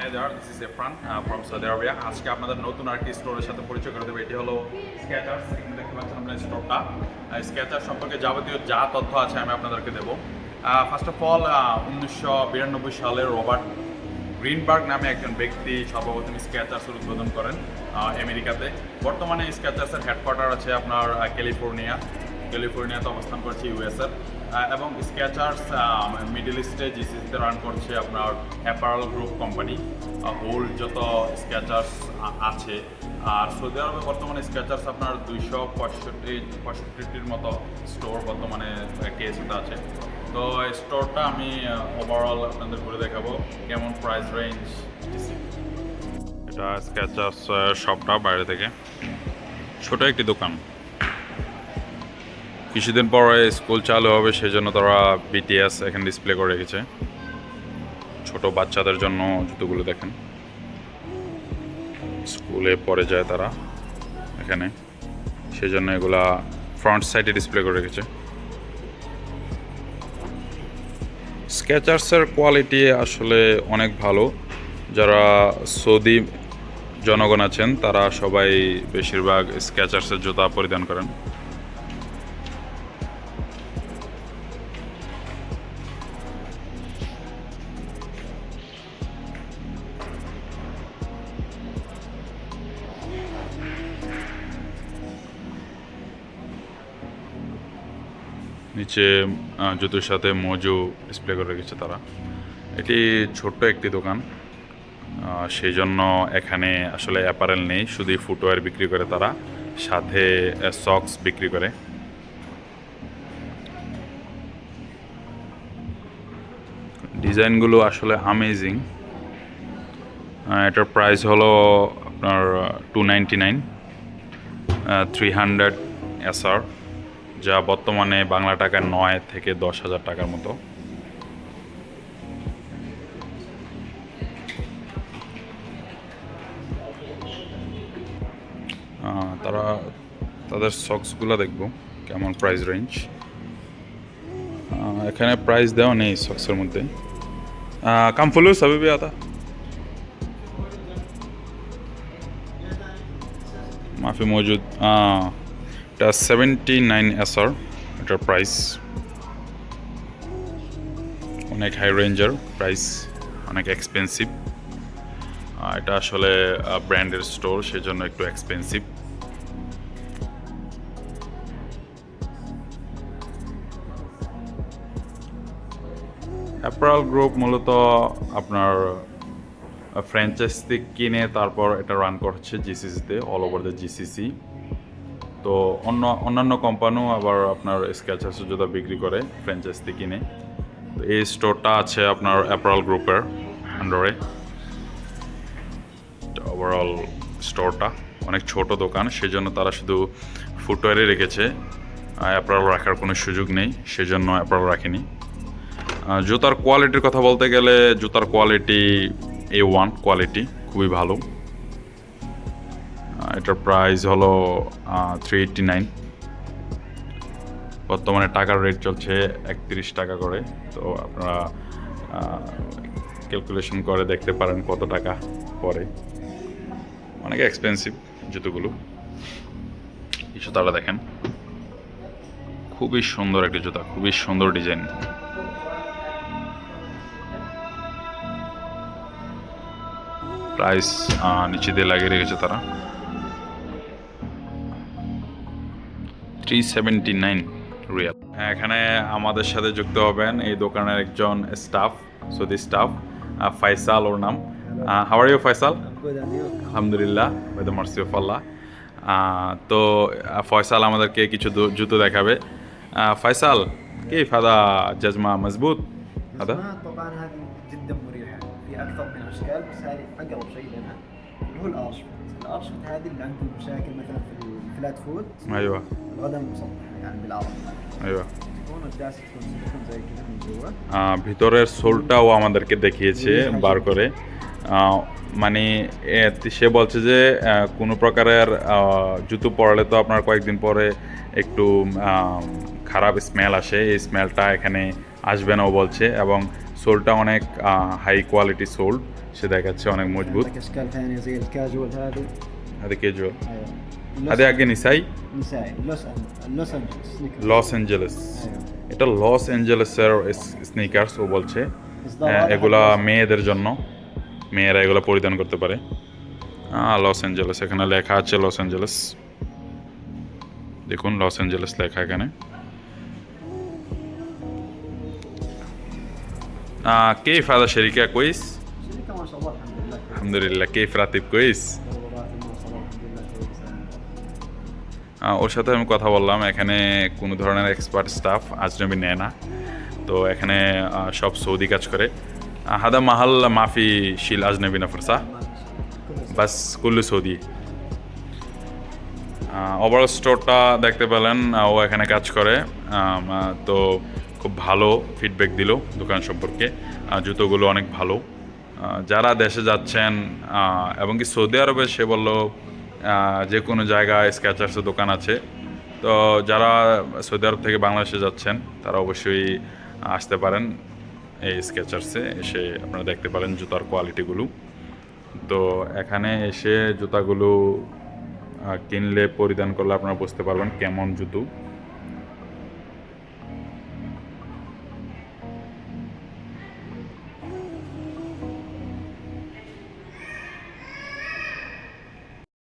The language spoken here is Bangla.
হ্যাঁ দিস ফ্রম সৌদি আরবিয়া আজকে আপনাদের নতুন আরেকটি স্টোরের সাথে পরিচয় করে দেবো। এটি হলো স্কেচার্স এখানে দেখতে পাচ্ছেন স্টোরটা স্কেচার সম্পর্কে যাবতীয় যা তথ্য আছে আমি আপনাদেরকে দেবো। ফার্স্ট অফ অল উনিশশো বিরানব্বই সালে রবার্ট গ্রিনবার্গ নামে একজন ব্যক্তি সর্বপ্রথম স্কেচার্সের উদ্বোধন করেন আমেরিকাতে। বর্তমানে স্কেচার্সের হেডকোয়ার্টার আছে আপনার ক্যালিফোর্নিয়া। ক্যালিফোর্নিয়াতে অবস্থান করছে ইউএসএর। এবং স্কেচার্স মিডল ইস্টে জিসিসিতে রান করছে আপনার অ্যাপারাল গ্রুপ কোম্পানি হোল যত স্কেচার্স আছে। আর সৌদি আরবে বর্তমানে স্কেচার্স আপনার দুইশো পঁয়ষট্টি পঁয়ষট্টির মতো স্টোর বর্তমানে কেএসিতে আছে। তো স্টোরটা আমি ওভারঅল আপনাদের ঘুরে দেখাবো কেমন প্রাইস রেঞ্জ এটা স্কেচার্স শপটা বাইরে থেকে। ছোট একটি দোকান। কিছুদিন পরে স্কুল চালু হবে সেই জন্য তারা বিটিএস এখানে ডিসপ্লে করে রেখেছে। ছোট বাচ্চাদের জন্য জুতোগুলো দেখেন। স্কুলে পরে যায় তারা এখানে। সেই জন্য এগুলা ফ্রন্ট সাইডে ডিসপ্লে করে রেখেছে। স্কেচার্সের কোয়ালিটি আসলে অনেক ভালো। যারা সৌদি জনগণ আছেন, তারা সবাই বেশিরভাগ স্কেচার্সের জুতা পরিধান করেন। নিচে জুতোর সাথে মজু ডিসপ্লে করে রেখেছে তারা। এটি ছোট্ট একটি দোকান সেই জন্য এখানে আসলে অ্যাপারেল নেই শুধু ফুটওয়্যার বিক্রি করে তারা, সাথে সক্স বিক্রি করে। ডিজাইনগুলো আসলে আমেজিং এটার প্রাইস হলো আপনার two ninety nine three hundred SR যা বর্তমানে বাংলা টাকা নয় থেকে দশ হাজার টাকার মতো। তারা তাদের সক্সগুলো দেখব, কেমন প্রাইস রেঞ্জ এখানে প্রাইস দেওয়া নেই সক্সের মধ্যে। কামফুলু, সাবিবি, আতা। মাফি মজুদ এটা সেভেন্টি নাইন এসআর এটার প্রাইস অনেক হাই রেঞ্জের প্রাইস অনেক এক্সপেন্সিভ এটা আসলে ব্র্যান্ডের স্টোর সেজন্য একটু এক্সপেন্সিভ অ্যাপারাল গ্রুপ মূলত আপনার ফ্র্যাঞ্চাইজি কিনে তারপর এটা রান করছে জিসিসিতে অল ওভার দ্য জিসিসি তো অন্য, অন্যান্য কোম্পানিও আবার আপনার স্কেচ স্কেচার্সের জুতা বিক্রি করে ফ্র্যাঞ্চাইজি কিনে। তো এই স্টোরটা আছে আপনার অ্যাপারাল গ্রুপের আন্ডারে ওভারঅল স্টোরটা অনেক ছোট দোকান, সেজন্য তারা শুধু ফুটওয়্যারে রেখেছে। অ্যাপারাল রাখার কোনো সুযোগ নেই, সেজন্য অ্যাপারাল রাখেনি। জুতার কোয়ালিটির কথা বলতে গেলে জুতার কোয়ালিটি এ ওয়ান কোয়ালিটি খুবই ভালো। এটার প্রাইস হলো থ্রি এইটটি নাইন বর্তমানে টাকার রেট চলছে একত্রিশ টাকা করে। তো আপনারা ক্যালকুলেশন করে দেখতে পারেন কত টাকা পরে অনেক এক্সপেন্সিভ জুতোগুলো। কিছু তারা দেখেন। খুবই সুন্দর একটি জুতা, খুবই সুন্দর ডিজাইন প্রাইস নিচে দিয়ে লাগিয়ে রেখেছে তারা। থ্রি সেভেন্টি নাইন রিয়াল এখানে আমাদের সাথে যুক্ত হবেন এই দোকানের একজন স্টাফ সৌদি স্টাফ ফাইসাল ওর নাম how are you Faisal Good and you? আলহামদুলিল্লাহ ওই the mercy of Allah ah, তো আহ, ফয়সাল আমাদেরকে কিছু দু- জুতো দেখাবে আহ, ফয়সাল كيف هذا جزمة مزبوط هذا الأسماء طبعا هذه جدا مريحة في أكثر من أشكال بس هذه أقرب شيء لنا اللي هو الأرشفت الأرشفت هذه اللي عنده مشاكل مثلا في الفلات فوت ايوه القدم مسطحة يعني بالعرض ايوه تكون الداسة تكون تكون زي كذا من جوا আহ, ভিতরের সোলটাও আমাদেরকে দেখিয়েছে বার করে আহ, মানে এ, সে বলছে যে আহ, কোনো প্রকারের আহ, জুতো পরলে তো আপনার কয়েকদিন পরে একটু আহ, খারাপ স্মেল আসে এই স্মেলটা এখানে আসবে না ও বলছে এবং সোলটা অনেক হাই কোয়ালিটি সোল সে দেখাচ্ছে অনেক মজবুত عندك اشكال ثانيه زي الكاجوال هذه হাতে কেজুয়াল ايوه হাতে আগে নিসাই نسائي لوس لوس انجلوس سنيكرز লস অ্যাঞ্জেলেস ايوه এটা লস অ্যাঞ্জেলেসের স্নিকার্স ও বলছে إصدار হ্যাঁ, هذا এগুলা حق মেয়েদের জন্য মেয়েরা এগুলো পরিধান করতে পারে লস অ্যাঞ্জেলেস এখানে লেখা আছে লস অ্যাঞ্জেলেস দেখুন লস অ্যাঞ্জেলেস লেখা এখানে آه كيف هذا شركة كويس؟ شركه ما شاء الله الحمد لله الحمد لله كيف راتب كويس؟ ওর সাথে আমি কথা বললাম। এখানে কোনো ধরনের এক্সপার্ট স্টাফ আজনবি নেয় না। তো এখানে সব সৌদি কাজ করে। হাদা মাহাল মাফি শিল আজনবি নাফর সাহ বাস, কুল্লু সৌদি। ওভারঅল স্টোরটা দেখতে পেলেন ও এখানে কাজ করে। তো খুব ভালো ফিডব্যাক দিল দোকান সম্পর্কে। জুতোগুলো অনেক ভালো। যারা দেশে যাচ্ছেন এবং কি সৌদি আরবে, সে বলল যে কোনো জায়গায় স্ক্যাচার্সের দোকান আছে। তো যারা সৌদি আরব থেকে বাংলাদেশে যাচ্ছেন, তারা অবশ্যই আসতে পারেন এই স্কেচার্সে এসে আপনারা দেখতে পারেন জুতার কোয়ালিটিগুলো তো এখানে এসে জুতাগুলো কিনলে পরিধান করলে আপনারা বুঝতে পারবেন কেমন জুতো।